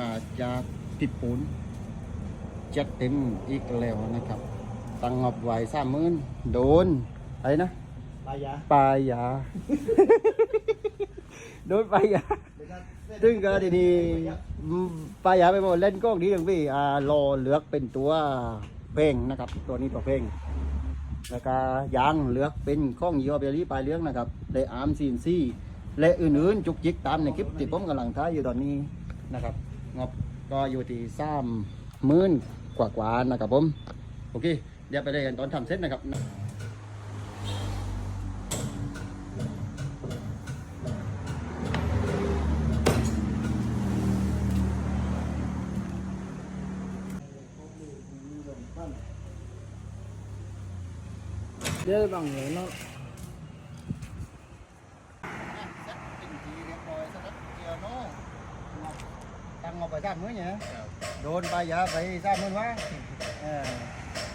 กาจากติดปูนจัดเต็มอีกแล้วนะครับ ตั้งงบไว้สามหมื่นโดนอะไรนะปลายาปลายยาโดนปลายยา ซึ่งก็ทีนี้อืมปลายยาไปบอกเล่นกล้องดีอย่างพี่อ่ารอเลือกเป็นตัวเพ่งนะครับ ตัวนี้ตัวเพ่งแล้วก็ยางเลือกเป็นข้องยีออเบลลี่ปลายเลี้ยงนะครับและอาร์มซีนซี่และอื่นๆจุกจิกตามในคลิปที่ผมกำลังท้ายอยู่ตอนนี้นะครับ งบก็อยู่ที่สามหมื่นกว่าๆนะครับผม โอเค เดี๋ยวไปเลยกันตอนทำเสร็จนะครับเดี๋ยวบางเหเนาะ เป็นทีเรียบร้อยสำหรับเจียวโน่ ตั้งงบไปสามมื้อเนี่ยโดนปลายาไปสามมื้อวะเออ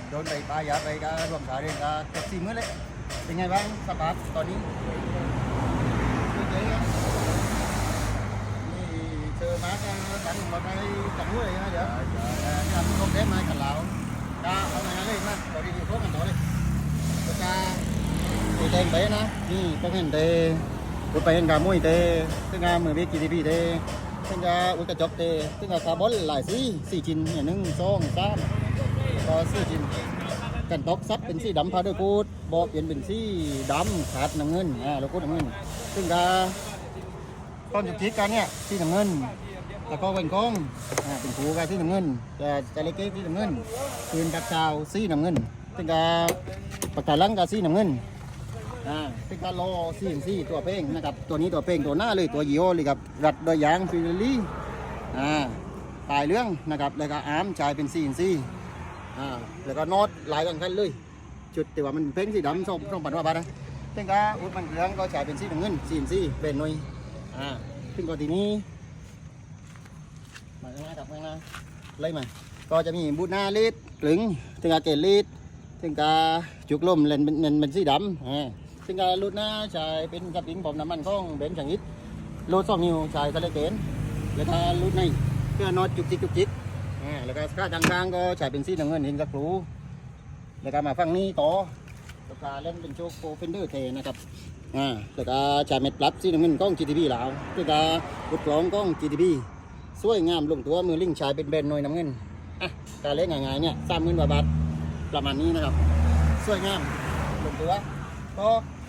โดนไปปลายาไปก็รวมสายเรียนก็เกือบสี่มื้อเลยเป็นไงบ้างสภาพตอนนี้เจ๊ครับนี่เจอมาก็ตั้งมาไปจังเลยนะเดี๋ยวเออทำลงเด็มากับเราก็เอาไงเลยมาต่อดีๆพวกกันต่อเลยแล้วก็ thì tên bé nó đi có hình tê của bé gà mũi tê tức là mười biết GDP tê tức là uống cái chọc tê tức là cá bón lại xí xì chín nhà nâng xong xám có ซึ่งก็อุ้กระจกเตซึ่งก็คาร์บอนหลายสีสี่ชิ้นเนี่ยหนึ่งสองสามก็สี่ชิ้นกันตกซับเป็นสีดำพาด้วยกูดบอเปลี่ยนเป็นสีดำขาดน้ำเงินอ่าแลโวกูน้ำเงิน ซึ่งก็ตอนจุดทิศกันเนี่ยสีน้ำเงินแล้วก็เป็นกองอ่าเป็นผูกันสีน้ำเงินจะจะเล็กๆสีน้ำเงินปืนปากชาวสีน้ำเงินซึ่งก็ปากกาลังกัสีน้ำเงิน อ่าเป็นการรอซีนซีตัวเป้งนะครับ ตัวนี้ตัวเป้งตัวหน้าเลยตัวยีโอเลยครับ รัดโดยยางฟิลลี่อ่าตายเรื่องนะครับ แล้วก็อาร์มจ่ายเป็นซีนซีอ่า แล้วก็น็อตลายกันกันเลย จุดแต่ว่ามันเป้งสีดำส้มส้มปันว่าบานะซึ่งก็อุดมันเรื่องก็จ่ายเป็นสีนเงินซีนซีเป็นหน่ยอ่าซึ่งก็ทีนี้มาข้างหน้าครับข้างหน้าเลยมาก็จะมีบูทหน้าลีดกลึงถึงกาเกลีดซึ่งกาจุกลมเลนเป็นเป็นเป็นสีดำอ่า ซึ่งการูดหน้าใช้เป็นกับยิงผมน้ำมันของเบนซ์อย่างนี้รูดสองนิ้วใช้สเลเกนแล้วก็รูดในเพื่อน็อตจุกจิกจุกจิกอ่าแล้วก็ค่าทางกลางก็ใช้เป็นสีน้ำเงินเห็นสักครูแล้วก็มาฝั่งนี้ต่อแล้วก็เล่นเป็นโชคโฟเฟนเดอร์เทนะครับอ่าแล้วก็ใช้เม็ดปลับสีน้ำเงินของ GTB ลาวแล้วก็อุดกรองของ GTB สวยงามลงตัวมือลิงใช้เป็นแบรนด์หน่วยน้ำเงินอะการเล่นง่ายๆเนี่ยสามหมื่นกว่าบาทประมาณนี้นะครับ สวยงามลงตัวก็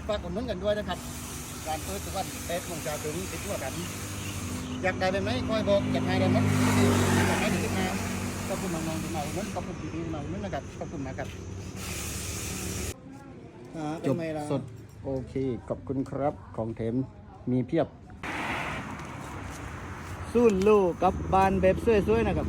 ฝากอุดหนุนกันด้วยนะครับการเปิดทุกวันเปิดโมงเช้าถึงติดตัวกัน อยากได้แบบไหนคอยบอกอยากให้ได้หมดอยากให้ถึงมาขอบคุณน้องๆที่มาอุดหนุนขอบคุณพี่ๆที่มาอุดหนุนนะครับขอบคุณมากครับอ่าเป็จนบไงล่ะสดโอเค ขอบคุณครับของเทมมีเพียบสู้ลูกกับบ้านแบบสวยๆนะครับ